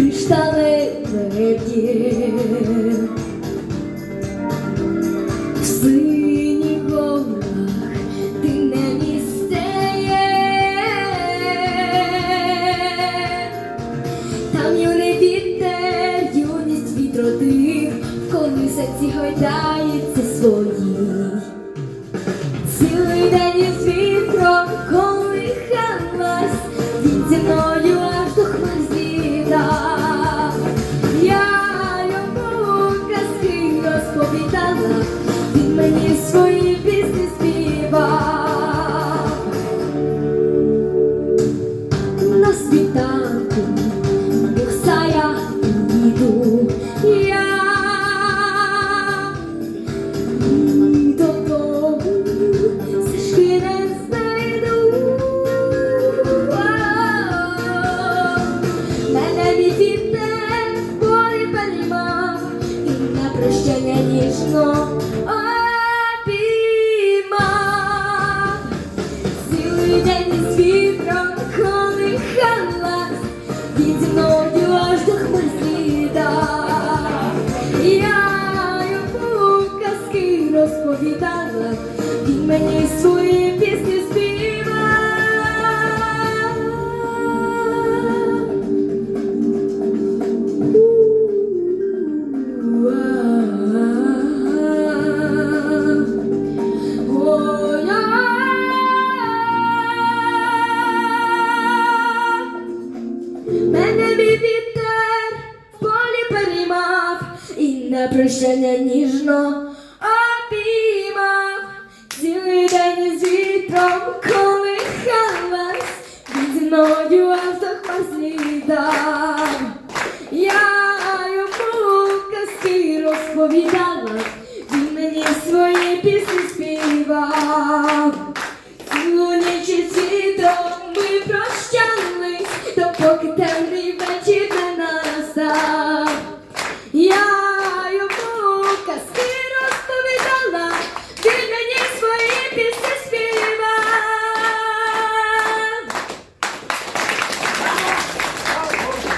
де джерело кришталеве б'є. В синіх горах ти не місце є. Там юний вітер, юність відродив, коли серці гойдається розповідала, ніжно обіймав. Цілий день із вітром колихалась, він зі мною аж до хмар. Я йому казки розповідала, він мені свої мене прощення ніжно обіймав цілий день з вітром колихалась, зі мною воздух послідав. Я йому казки розповідала, він мені свої пісні співав. Цілу ніч з вітром ми прощались, допоки те